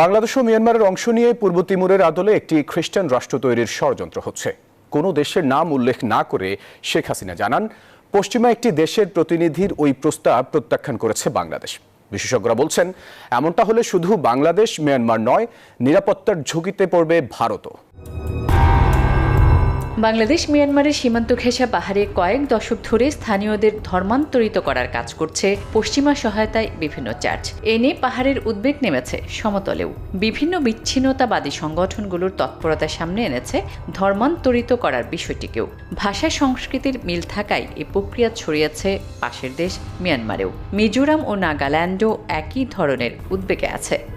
বাংলাদেশ ও মিয়ানমারের অংশ নিয়ে পূর্ব তিমুরের আদলে একটি খ্রিস্টান রাষ্ট্র তৈরির ষড়যন্ত্র হচ্ছে। কোনো দেশের নাম উল্লেখ না করে শেখ হাসিনা জানান, পশ্চিমা একটি দেশের প্রতিনিধির ওই প্রস্তাব প্রত্যাখ্যান করেছে বাংলাদেশ। বিশেষজ্ঞরা বলছেন, এমনটা হলে শুধু বাংলাদেশ, মিয়ানমার নয়, নিরাপত্তার ঝুঁকিতে পড়বে ভারতও। বাংলাদেশ মিয়ানমারের সীমান্ত ঘেঁষা পাহাড়ে কয়েক দশক ধরে স্থানীয়দের ধর্মান্তরিত করার কাজ করছে পশ্চিমা সহায়তায় বিভিন্ন চার্চ। এ নিয়ে পাহাড়ের উদ্বেগ নেমেছে সমতলেও। বিভিন্ন বিচ্ছিন্নতাবাদী সংগঠনগুলোর তৎপরতা সামনে এনেছে ধর্মান্তরিত করার বিষয়টিকেও। ভাষা সংস্কৃতির মিল থাকায় এই প্রক্রিয়া ছড়িয়েছে পাশের দেশ মিয়ানমারেও। মিজোরাম ও নাগাল্যান্ডও একই ধরনের উদ্বেগে আছে।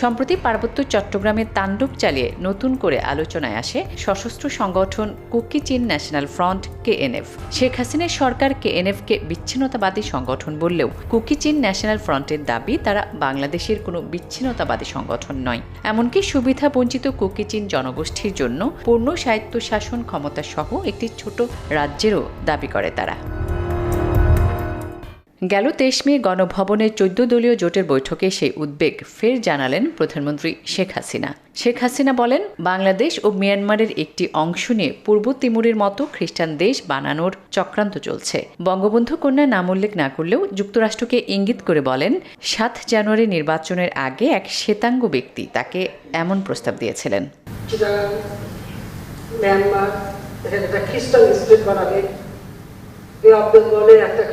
সম্প্রতি পার্বত্য চট্টগ্রামে তাণ্ডব চালিয়ে নতুন করে আলোচনায় আসে সশস্ত্র সংগঠন কুকি চীন ন্যাশনাল ফ্রন্ট, কেএনএফ। শেখ হাসিনার সরকার কেএনএফকে বিচ্ছিন্নতাবাদী সংগঠন বললেও কুকি চীন ন্যাশনাল ফ্রন্টের দাবি, তারা বাংলাদেশের কোনো বিচ্ছিন্নতাবাদী সংগঠন নয়। এমনকি সুবিধা বঞ্চিত কুকি চীন জনগোষ্ঠীর জন্য পূর্ণ স্বায়ত্তশাসন ক্ষমতা সহ একটি ছোট রাজ্যেরও দাবি করে তারা। গেল তেইশ মে গণভবনের চোদ্দ দলীয় জোটের বৈঠকে সেই উদ্বেগ ফের জানালেন প্রধানমন্ত্রী শেখ হাসিনা। শেখ হাসিনা বলেন, বাংলাদেশ ও মিয়ানমারের একটি অংশ নিয়ে পূর্ব তিমুরের মতো খ্রিস্টান দেশ বানানোর চক্রান্ত চলছে। বঙ্গবন্ধু কন্যা নাম উল্লেখ না করলেও যুক্তরাষ্ট্রকে ইঙ্গিত করে বলেন, সাত জানুয়ারি নির্বাচনের আগে এক শ্বেতাঙ্গ ব্যক্তি তাকে এমন প্রস্তাব দিয়েছিলেন। খ্রিস্টান স্টেট বানাবে। একটা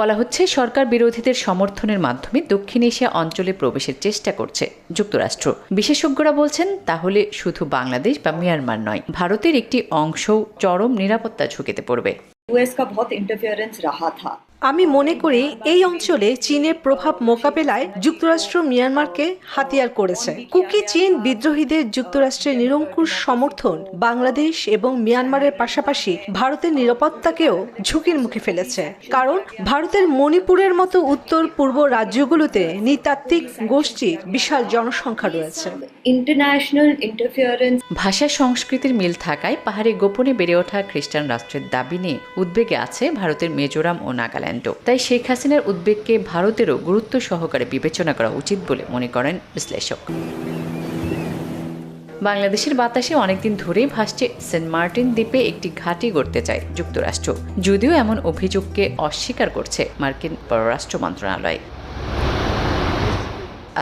বলা হচ্ছে, সরকার বিরোধীদের সমর্থনের মাধ্যমে দক্ষিণ এশিয়া অঞ্চলে প্রবেশের চেষ্টা করছে যুক্তরাষ্ট্র। বিশেষজ্ঞরা বলছেন, তাহলে শুধু বাংলাদেশ বা মিয়ানমার নয়, ভারতের একটি অংশও চরম নিরাপত্তা ঝুঁকিতে পড়বে। ইউএস কা বহুত ইন্টারফিয়ারেন্স রাহা থা। আমি মনে করি এই অঞ্চলে চীনের প্রভাব মোকাবেলায় যুক্তরাষ্ট্র মিয়ানমারকে হাতিয়ার করেছে। কুকি চীন বিদ্রোহীদের যুক্তরাষ্ট্রের নিরঙ্কুশ সমর্থন বাংলাদেশ এবং মিয়ানমারের পাশাপাশি ভারতের নিরাপত্তাকেও ঝুঁকির মুখে ফেলেছে। কারণ ভারতের মণিপুরের মতো উত্তর পূর্ব রাজ্যগুলোতে নৃতাত্ত্বিক গোষ্ঠীর বিশাল জনসংখ্যা রয়েছে। ইন্টারন্যাশনাল ইন্টারফিয়ারেন্স ভাষা সংস্কৃতির মিল থাকায় পাহাড়ে গোপনে বেড়ে ওঠা খ্রিস্টান রাষ্ট্রের দাবি নিয়ে উদ্বেগে আছে ভারতের মিজোরাম ও নাগাল্যান্ড। নাগাল্যান্ডও তাই শেখ হাসিনার উদ্বেগকে ভারতেরও গুরুত্ব সহকারে বিবেচনা করা উচিত বলে মনে করেন বিশ্লেষক। বাংলাদেশের বাতাসে অনেকদিন ধরেই ভাসছে সেন্ট মার্টিন দ্বীপে একটি ঘাঁটি গড়তে চায় যুক্তরাষ্ট্র। যদিও এমন অভিযোগকে অস্বীকার করছে মার্কিন পররাষ্ট্র মন্ত্রণালয়।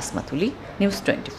আসমাতুলি, নিউজ টোয়েন্টি